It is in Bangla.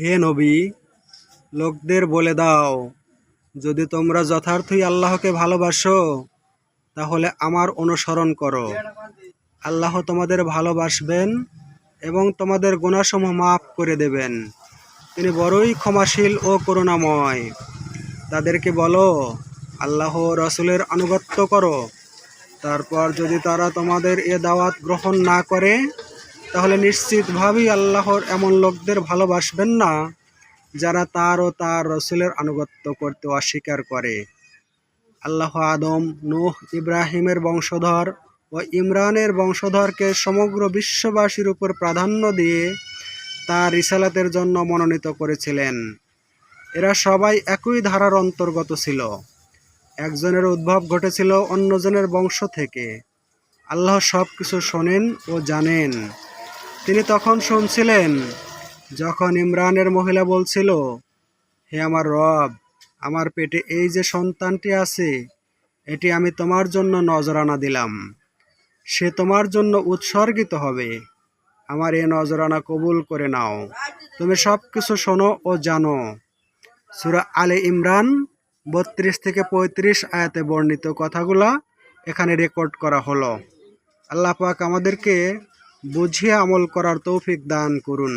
হে নবী, লোকদের বলে দাও, যদি তোমরা যথার্থই আল্লাহকে ভালোবাসো, তাহলে আমার অনুসরণ করো। আল্লাহ তোমাদের ভালোবাসবেন এবং তোমাদের গুণাসমূহ মাফ করে দেবেন। তিনি বড়ই ক্ষমাশীল ও করুণাময়। তাদেরকে বলো, আল্লাহ রসুলের আনুগত্য করো। তারপর যদি তারা তোমাদের এ দাওয়াত গ্রহণ না করে তাহলে নিশ্চিতভাবেই আল্লাহর এমন লোকদের ভালোবাসবেন না, যারা তার ও তার রসুলের আনুগত্য করতে অস্বীকার করে। আল্লাহ আদম, নূহ, ইব্রাহিমের বংশধর ও ইমরানের বংশধরকে সমগ্র বিশ্ববাসীর উপর প্রাধান্য দিয়ে তার রিসালাতের জন্য মনোনীত করেছিলেন। এরা সবাই একই ধারার অন্তর্গত ছিল। একজনের উদ্ভব ঘটেছিল অন্যজনের বংশ থেকে। আল্লাহ সব কিছু শোনেন ও জানেন। তিনি তখন শুনছিলেন, যখন ইমরানের মহিলা বলছিল, হে আমার রব, আমার পেটে এই যে সন্তানটি আছে, এটি আমি তোমার জন্য নজরানা দিলাম। সে তোমার জন্য উৎসর্গিত হবে। আমার এ নজরানা কবুল করে নাও। তুমি সব কিছু শোনো ও জানো। সুরা আলে ইমরান বত্রিশ থেকে পঁয়ত্রিশ আয়াতে বর্ণিত কথাগুলা এখানে রেকর্ড করা হলো। আল্লাহ পাক আমাদেরকে বুঝিয়ে আমল করার তৌফিক দান করুন।